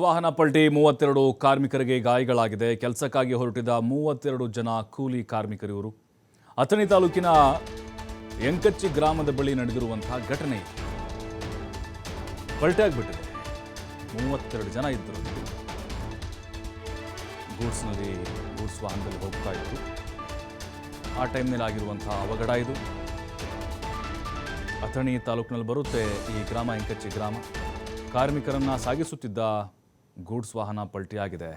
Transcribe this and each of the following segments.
ವಾಹನ ಪಲ್ಟಿ ಮೂವತ್ತೆರಡು ಕಾರ್ಮಿಕರಿಗೆ ಗಾಯಗಳಾಗಿದೆ. ಕೆಲಸಕ್ಕಾಗಿ ಹೊರಟಿದ್ದ ಮೂವತ್ತೆರಡು ಜನ ಕೂಲಿ ಕಾರ್ಮಿಕರಿವರು ಅಥಣಿ ತಾಲೂಕಿನ ಎಂಕಚ್ಚಿ ಗ್ರಾಮದ ಬಳಿ ನಡೆದಿರುವಂತಹ ಘಟನೆ. ಪಲ್ಟಿ ಆಗಿಬಿಟ್ಟಿದೆ. ಮೂವತ್ತೆರಡು ಜನ ಇದ್ದರು. ಗೂಡ್ಸ್ನಲ್ಲಿ ಗೂಡ್ಸ್ ವಾಹನದಲ್ಲಿ ಹೋಗ್ತಾ ಇದ್ರು ಆ ಟೈಮ್ನಲ್ಲಿ ಆಗಿರುವಂತಹ ಅವಘಡ ಇದು. ಅಥಣಿ ತಾಲೂಕಿನಲ್ಲಿ ಬರುತ್ತೆ ಈ ಗ್ರಾಮ, ಎಂಕಚ್ಚಿ ಗ್ರಾಮ. ಕಾರ್ಮಿಕರನ್ನ ಸಾಗಿಸುತ್ತಿದ್ದ ಗೂಡ್ಸ್ ವಾಹನ ಪಲ್ಟಿಯಾಗಿದೆ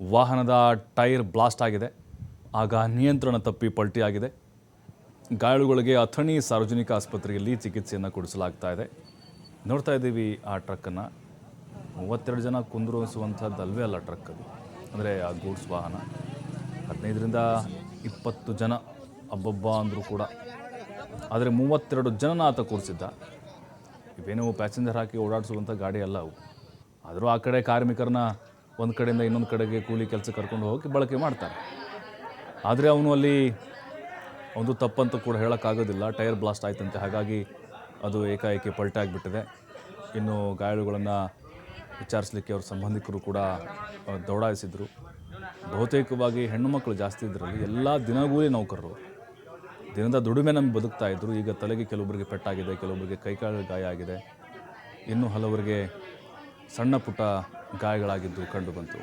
ವಾಹನದ ಟೈರ್ ಬ್ಲಾಸ್ಟ್ ಆಗಿದೆ. ಆಗ ನಿಯಂತ್ರಣ ತಪ್ಪಿ ಪಲ್ಟಿಯಾಗಿದೆ ಗಾಯಾಳುಗಳಿಗೆ ಅಥಣಿ ಸಾರ್ವಜನಿಕ ಆಸ್ಪತ್ರೆಯಲ್ಲಿ ಚಿಕಿತ್ಸೆಯನ್ನು ಕೊಡಿಸಲಾಗ್ತಾ ಇದೆ. ನೋಡ್ತಾ ಇದ್ದೀವಿ ಆ ಟ್ರಕ್ಕನ್ನು. ಮೂವತ್ತೆರಡು ಜನ ಕುಂದ್ರಿಸುವಂಥದ್ದು ಅಲ್ಲ ಟ್ರಕ್ ಅದು. ಅಂದರೆ ಆ ಗೂಡ್ಸ್ ವಾಹನ. ಹದಿನೈದರಿಂದ ಇಪ್ಪತ್ತು ಜನ ಅಬ್ಬಬ್ಬ ಅಂದರೂ ಕೂಡ. ಆದರೆ ಮೂವತ್ತೆರಡು ಜನನ ಆತ ಕೂರಿಸಿದ್ದ. ಇವೇನೋ ಪ್ಯಾಸೆಂಜರ್ ಹಾಕಿ ಓಡಾಡಿಸುವಂಥ ಗಾಡಿ ಅಲ್ಲ ಅವು. ಆದರೂ ಆ ಕಡೆ ಕಾರ್ಮಿಕರನ್ನ ಒಂದು ಕಡೆಯಿಂದ ಇನ್ನೊಂದು ಕಡೆಗೆ ಕೂಲಿ ಕೆಲಸ ಕರ್ಕೊಂಡು ಹೋಗಿ ಬಳಕೆ ಮಾಡ್ತಾರೆ. ಆದರೆ ಅವನು ಅಲ್ಲಿ ಒಂದು ತಪ್ಪಂತೂ ಕೂಡ ಹೇಳೋಕ್ಕಾಗೋದಿಲ್ಲ. ಟೈರ್ ಬ್ಲಾಸ್ಟ್ ಆಯ್ತಂತೆ. ಹಾಗಾಗಿ ಅದು ಏಕಾಏಕಿ ಪಲ್ಟಾಗಿಬಿಟ್ಟಿದೆ ಇನ್ನು ಗಾಯಾಳುಗಳನ್ನು ವಿಚಾರಿಸಲಿಕ್ಕೆ ಅವ್ರ ಸಂಬಂಧಿಕರು ಕೂಡ ದೌಡಾಯಿಸಿದರು. ಬಹುತೇಕವಾಗಿ ಹೆಣ್ಣು ಮಕ್ಕಳು ಜಾಸ್ತಿ ಇದರಲ್ಲಿ ಎಲ್ಲ ದಿನಗೂಲಿ ನೌಕರರು. ದಿನದ ದುಡಿಮೆ ನಮಗೆ ಬದುಕ್ತಾ ಇದ್ದರು ಈಗ ತಲೆಗೆ ಕೆಲವೊಬ್ಬರಿಗೆ ಪೆಟ್ಟಾಗಿದೆ ಕೆಲವೊಬ್ಬರಿಗೆ ಕೈಕಾಲು ಗಾಯ ಆಗಿದೆ. ಇನ್ನೂ ಹಲವರಿಗೆ ಸಣ್ಣ ಪುಟ್ಟ ಗಾಯಗಳಾಗಿದ್ದು ಕಂಡು ಬಂತು.